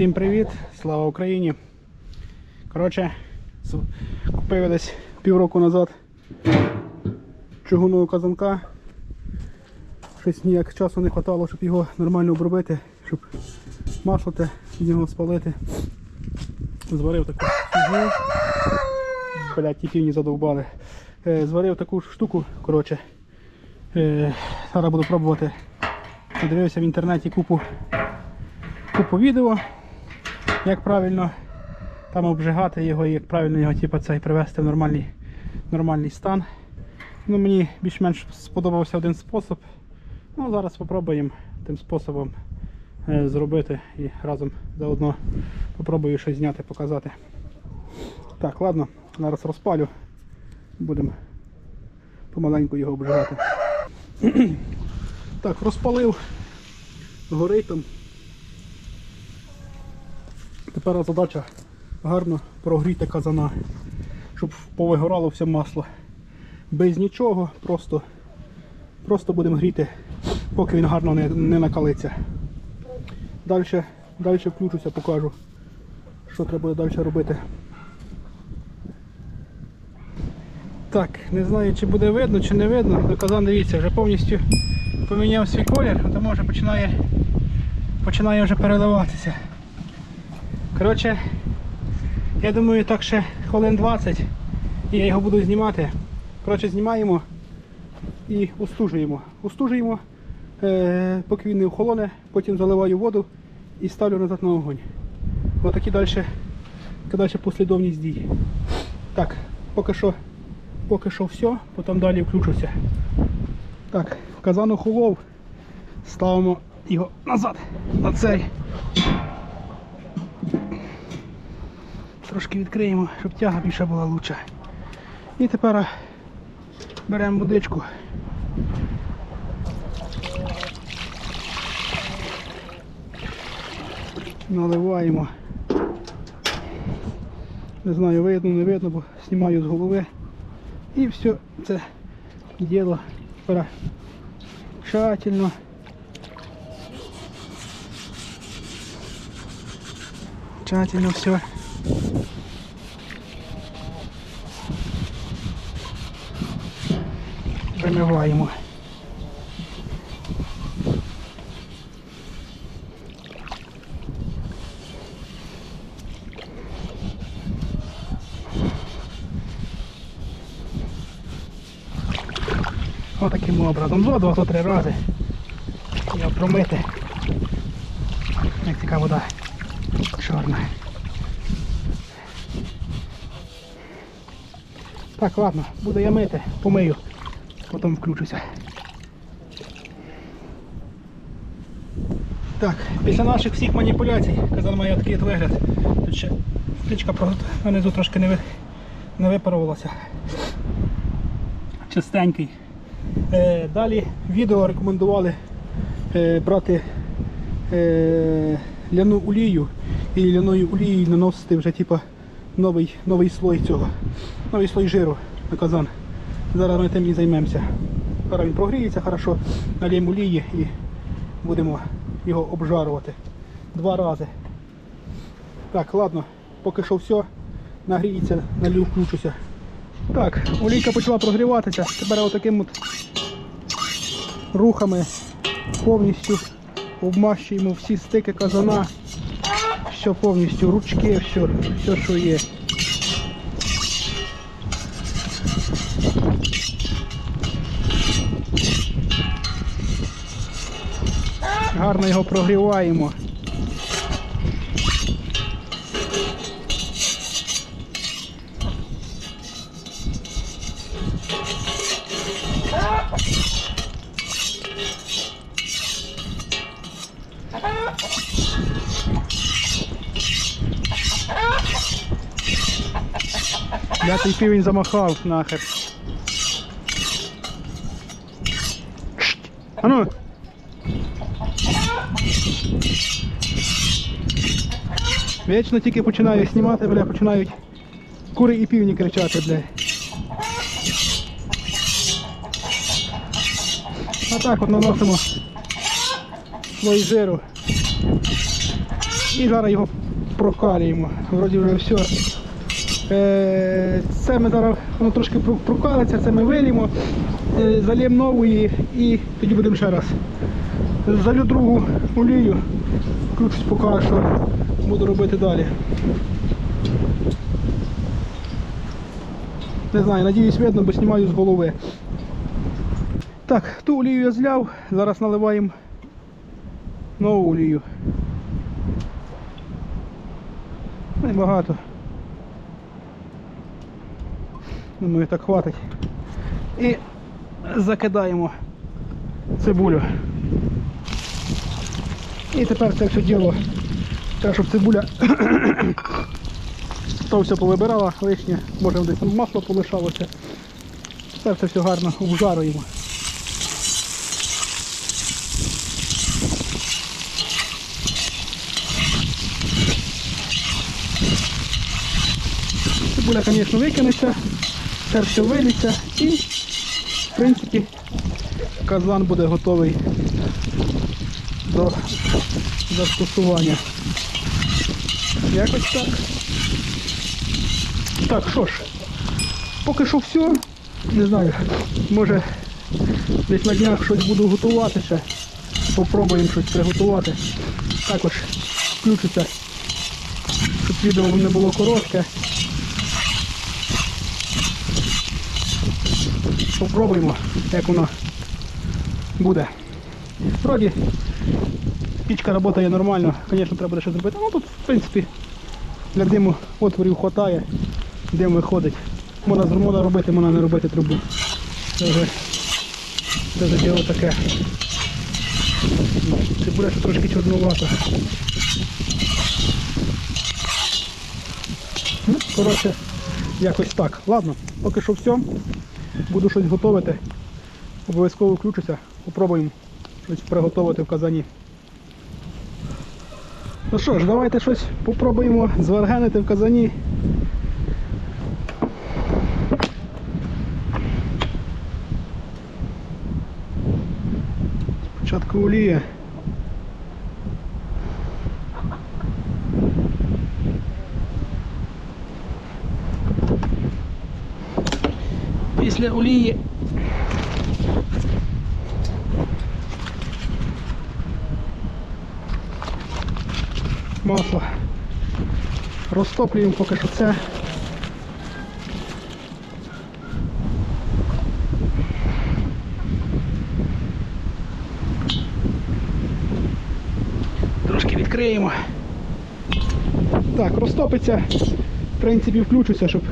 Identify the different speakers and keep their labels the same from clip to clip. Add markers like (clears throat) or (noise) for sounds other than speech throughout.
Speaker 1: Всім привіт, слава Україні. Коротше, купив десь півроку назад чугунного казанка. Щось ніяк часу не вистачало, щоб його нормально обробити, щоб масло з нього спалити. Зварив таку фігню. Блять, ті півні задовбали. Е, зварив таку штуку, коротше. Е, зараз буду пробувати. Подивився в інтернеті купу купу відео, як правильно там обжигати його і як правильно його типу, цей, привести в нормальний, нормальний стан. Ну, мені більш-менш сподобався один спосіб. Ну, зараз спробуємо тим способом е, зробити і разом заодно попробую щось зняти, показати. Так, ладно, зараз розпалю. Будемо помаленьку його обжигати. (clears throat) так, розпалив, горить там. Тепер задача гарно прогріти казана, щоб повигорало все масло. Без нічого, просто, просто будемо гріти, поки він гарно не, не накалиться. Далі, далі включуся, покажу, що треба буде далі робити. Так, не знаю, чи буде видно, чи не видно. але Казан, дивіться, вже повністю поміняв свій колір, тому вже починає, починає вже переливатися. Коротше, я думаю, так ще хвилин 20 і я його буду знімати. Коротше, знімаємо і устужуємо. Устужуємо, е, поки він не охолоне, потім заливаю воду і ставлю назад на огонь. Отакі далі, далі послідовність дій. Так, поки що, поки що все, потім далі включуся. Так, казан охолов, ставимо його назад на цей. Трошки відкриємо, щоб тяга більше була лучша. І тепер беремо водичку. Наливаємо. Не знаю, видно, не видно, бо знімаю з голови. І все це діло тщательно. Тщательно все. Вимиваємо. Отаким образом. Два, два, три рази. Його промити. Як така вода чорна. Так, ладно, буду я мити, помию, потім включуся. Так, після наших всіх маніпуляцій, казан має такий вигляд. Тут ще стрічка внизу трошки не, не випарувалася. Чистенький. Е, далі відео рекомендували е, брати е, ляну олію і ляною олією наносити вже типа новий, новий слой цього, новий слой жиру на казан. Зараз ми тим і займемося. Зараз він прогріється хорошо, наліємо олії і будемо його обжарувати два рази. Так, ладно, поки що все, нагріється, налів включуся. Так, олійка почала прогріватися, тепер отаким от рухами повністю обмащуємо всі стики казана, все повністю, ручки, все, все що є. Гарно його прогріваємо. Я той півень замахав нахер. Шт! Ану! Вічно тільки починаю знімати, бля, починають кури і півні кричати, бля. А так от наносимо слой жиру. І зараз його прокалюємо. Вроді вже все. Е, Це ми зараз воно трошки прокалиться, це ми вилімо, е, зальємо нової і тоді будемо ще раз. Залю другу олію, включусь поки що буду робити далі. Не знаю, надіюсь видно, бо знімаю з голови. Так, ту олію я зляв, зараз наливаємо нову олію. Небагато. Думаю, так хватить. І закидаємо цибулю. І тепер це все діло. Треба, щоб цибуля (coughs) то все повибирала лишнє, може десь там масло полишалося. Це все все гарно обжаруємо. Цибуля, звісно, викинеться, це все виліться і, в принципі, казан буде готовий до застосування. Якось так. Так, що ж, поки що все. Не знаю, може десь на днях щось буду готувати ще. Попробуємо щось приготувати. Також включиться, щоб відео не було коротке. Попробуємо, як воно буде. Вроді пічка працює нормально, звісно, треба буде ще зробити. Ну тут, в принципі, для диму отворів вистачає, дим виходить. Можна, можна робити, можна не робити трубу. Це вже, це вже діло таке. Цибуля ще трошки чорнувата. Ну, коротше, якось так. Ладно, поки що все. Буду щось готувати. Обов'язково включуся, попробуємо щось приготувати в казані. Ну що ж, давайте щось попробуємо зварганити в казані. Спочатку олія. Після олії масло. Розтоплюємо поки що це. Трошки відкриємо. Так, розтопиться. В принципі, включуся, щоб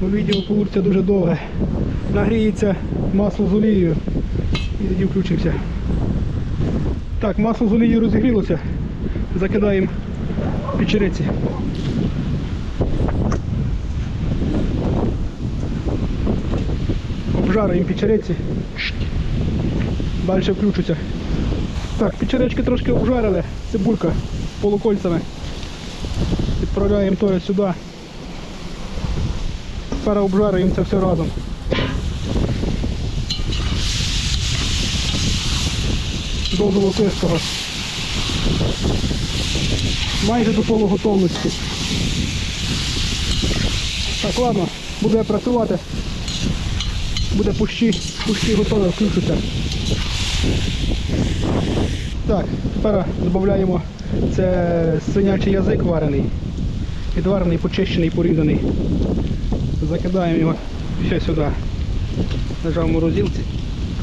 Speaker 1: бо відео получиться дуже довге. Нагріється масло з олією і тоді включився. Так, масло з олією розігрілося. Закидаємо печериці. Обжарюємо печериці. Далі включуся. Так, печеречки трошки обжарили, цибулька полукольцями. Відправляємо то сюди. Тепер обжарюємо це все разом. До золотистого. Майже до полуготовності. Так, ладно, буде працювати. Буде пущі, пущі готове, включуся. Так, тепер додаємо це свинячий язик варений. Відварений, почищений, порізаний. Закидаємо його ще сюди. Лежав в морозилці.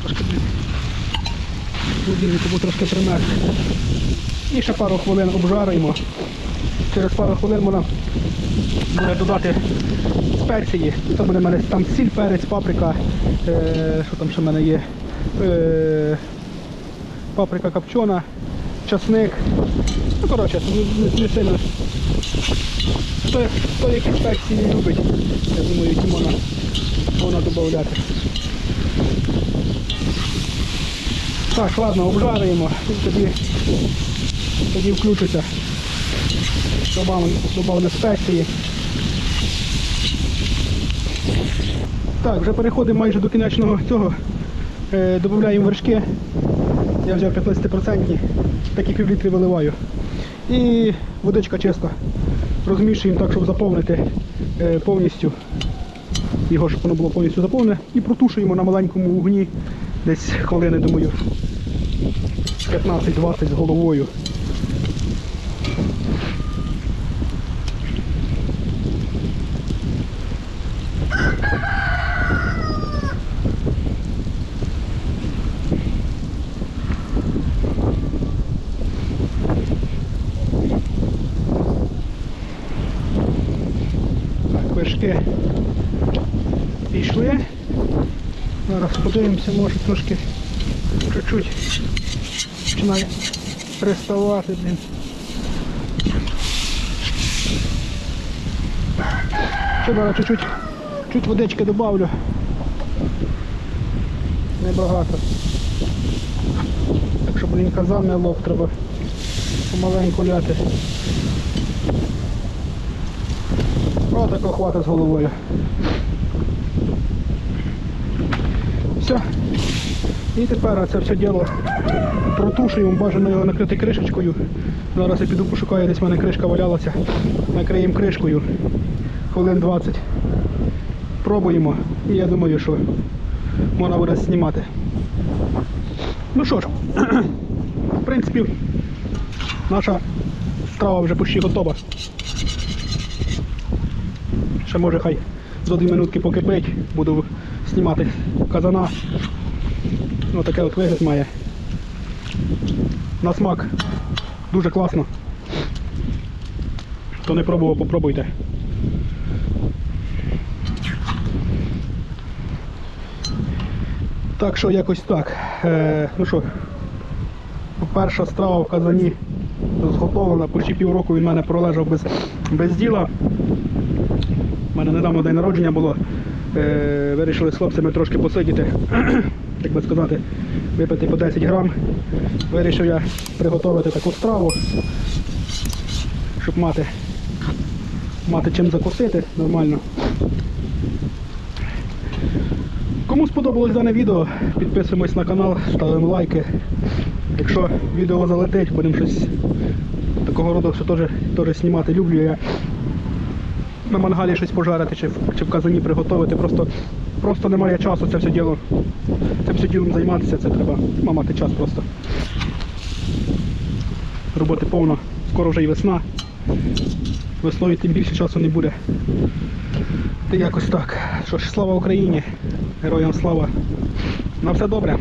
Speaker 1: Трошки трошки примерз. І ще пару хвилин обжарюємо. Через пару хвилин можна буде додати спеції. Це буде в мене там сіль, перець, паприка. Е, що там ще в мене є? Е, паприка копчена, часник. Ну, коротше, не сильно. Хто, хто які спеції любить, я думаю, ті можна, можна додати. Так, ладно, обжарюємо. І Тоді, тоді. Добавимо, добавимо спеції. Так, вже переходимо майже до кінечного цього. Е, додаємо вершки. Я взяв 15%, такі півлітри виливаю. І водичка чиста. Розмішуємо так, щоб заповнити е, повністю його, щоб воно було повністю заповнене. І протушуємо на маленькому вогні десь хвилини, думаю, 15-20 з головою. Вершки пішли. Зараз подивимося, може трошки чуть-чуть починає приставати, блін. Ще зараз чуть-чуть чуть водички добавлю. Небагато. Так щоб блін казан не лоб треба помаленьку ляти. О, такого з головою. Все. І тепер це все діло протушуємо, бажано його накрити кришечкою. Зараз я піду пошукаю, десь в мене кришка валялася. Накриємо кришкою. Хвилин 20. Пробуємо. І я думаю, що можна буде знімати. Ну що ж, (clears throat) в принципі, наша страва вже почти готова. Ще може хай за 2 минутки покипить, буду знімати казана. Ось таке от вигляд має. На смак дуже класно. Хто не пробував, попробуйте. Так що якось так. Е, ну що, перша страва в казані зготовлена, почти півроку він мене пролежав без діла. Мене недавно день народження було. Е, вирішили з хлопцями трошки посидіти, (clears throat) як би сказати, випити по 10 грам. Вирішив я приготувати таку страву, щоб мати, мати чим закусити нормально. Кому сподобалось дане відео, підписуємось на канал, ставимо лайки. Якщо відео залетить, будемо щось такого роду, що теж знімати люблю я на мангалі щось пожарити чи, в- чи в казані приготувати. Просто, просто немає часу це все діло. Цим все ділом займатися, це треба мати час просто. Роботи повно. Скоро вже і весна. Весною тим більше часу не буде. Та якось так. Що ж, слава Україні! Героям слава! На все добре!